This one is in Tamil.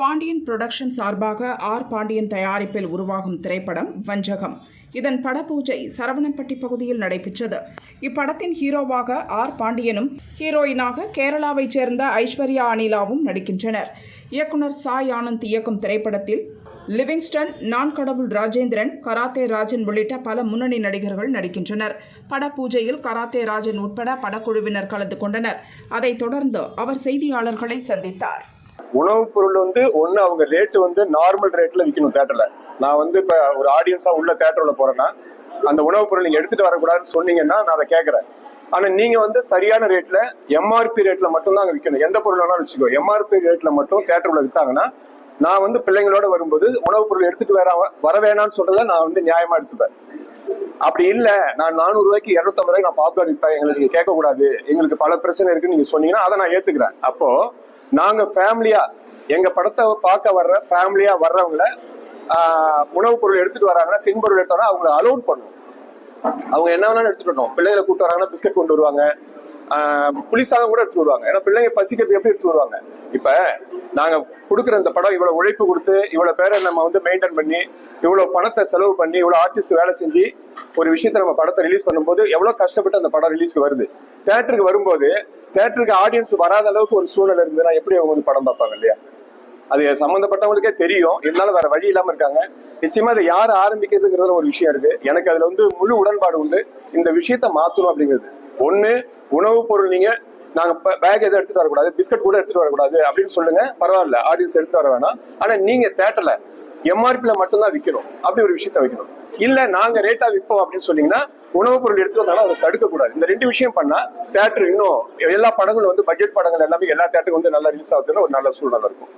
பாண்டியன் புரொடக்ஷன் சார்பாக ஆர். பாண்டியன் தயாரிப்பில் உருவாகும் திரைப்படம் வஞ்சகம். இதன் படப்பூஜை சரவணப்பட்டி பகுதியில் நடைபெற்றது. இப்படத்தின் ஹீரோவாக ஆர். பாண்டியனும் ஹீரோயினாக கேரளாவைச் சேர்ந்த ஐஸ்வர்யா அனிலாவும் நடிக்கின்றனர். இயக்குனர் சாய் ஆனந்த் இயக்கும் திரைப்படத்தில் லிவிங்ஸ்டன் நான் கடவுள் ராஜேந்திரன் கராத்தே ராஜன் உள்ளிட்ட பல முன்னணி நடிகர்கள் நடிக்கின்றனர். படப்பூஜையில் கராத்தே ராஜன் உட்பட படக்குழுவினர் கலந்து கொண்டனர். அதைத் தொடர்ந்து அவர் செய்தியாளர்களை சந்தித்தார். உணவுப் பொருள் வந்து ஒன்று அவங்க ரேட்டு வந்து நார்மல் ரேட்ல விற்கணும் தேட்டர்ல நான் வந்து இப்ப ஒரு ஆடியன்ஸா உள்ள தேட்டர்ல போறேன்னா அந்த உணவுப் பொருள் நீங்க எடுத்துட்டு வரக்கூடாதுன்னு சொன்னீங்கன்னா நான் அதை கேட்கறேன். ஆனா நீங்க வந்து சரியான ரேட்ல எம்ஆர்பி ரேட்ல மட்டும் தான் விற்கணும் எந்த பொருள் வேணாலும் வச்சுக்கோ. எம்ஆர்பி ரேட்ல மட்டும் தேட்டரில் வித்தாங்கன்னா நான் வந்து பிள்ளைங்களோட வரும்போது உணவுப் பொருள் எடுத்துட்டு வர வர வேணாம்னு சொல்றத நான் வந்து நியாயமா எடுத்துப்பேன். அப்படி இல்ல நான் நானூறு ரூபாய்க்கு இருநூத்தம்பது ரூபாய்க்கு நான் பாப்கார்ன் விற்பேன். எங்களுக்கு நீங்க கேட்க கூடாது எங்களுக்கு பல பிரச்சனை இருக்குன்னு நீங்க சொன்னீங்கன்னா அதை நான் ஏத்துக்கிறேன். அப்போ நாங்க ஃபேமிலியா எங்க படத்தை பார்க்க வர்ற ஃபேமிலியா வர்றவங்கள உணவுப் பொருள் எடுத்துட்டு வராங்கன்னா தின்பொருள் எடுத்தோம்னா அவங்களை அலோட் பண்ணும் அவங்க என்ன வேணாலும் எடுத்துட்டு வரட்டும் பிள்ளைகளை கூப்பிட்டு வராங்கன்னா பிஸ்கட் கொண்டு வருவாங்க. புளிசாதம் புளி சாதம் கூட எடுத்துட்டு வருவாங்க. ஏன்னா பிள்ளைங்க பசிக்கிறது எப்படி எடுத்துட்டு வருவாங்க? இப்ப நாங்க கொடுக்குற இந்த படம் இவ்வளவு உழைப்பு கொடுத்து இவ்வளவு பேரை நம்ம வந்து மெயின்டைன் பண்ணி இவ்வளவு பணத்தை செலவு பண்ணி இவ்வளவு ஆர்டிஸ்ட் வேலை செஞ்சு ஒரு விஷயத்த நம்ம படத்தை ரிலீஸ் பண்ணும்போது எவ்வளவு கஷ்டப்பட்டு அந்த படம் ரிலீஸ்க்கு வருது. தேட்டருக்கு வரும்போது தேட்டருக்கு ஆடியன்ஸ் வராத அளவுக்கு ஒரு சூழ்நிலை இருந்ததுன்னா எப்படி அவங்க வந்து படம் பார்ப்பாங்க இல்லையா? அது சம்மந்தப்பட்டவங்களுக்கே தெரியும். இருந்தாலும் வேற வழி இல்லாமல் இருக்காங்க. நிச்சயமா அதை யார் ஆரம்பிக்கிறதுங்கிறதுல ஒரு விஷயம் இருக்கு. எனக்கு அதுல வந்து முழு உடன்பாடு உண்டு. இந்த விஷயத்த மாத்தணும் அப்படிங்கிறது. ஒண்ணு உணவுப் பொருள் நீங்க நாங்க பேக் எதுவும் எடுத்துட்டு வரக்கூடாது. பிஸ்கட் கூட எடுத்துட்டு வரக்கூடாது. அப்படின்னு சொல்லுங்க. பரவாயில்ல. ஆடியன்ஸ் எடுத்துட்டு வர வேணாம். ஆனா நீங்க தேட்டர்ல எம்ஆர்பில மட்டும்தான் விற்கணும் அப்படி ஒரு விஷயத்த வைக்கணும். இல்ல நாங்க ரேட்டா விற்போம் அப்படின்னு சொன்னீங்கன்னா உணவுப் பொருள் எடுத்து வந்தாலும் அதை தடுக்க கூடாது இந்த ரெண்டு விஷயம் பண்ணா தேட்டர் இன்னும் எல்லா படங்களும் வந்து பட்ஜெட் படங்கள் எல்லாமே எல்லா தேட்டருக்கும் வந்து நல்லா ரிலீஸ் ஆகுதுன்னு ஒரு நல்ல சூழ்நிலை இருக்கும்.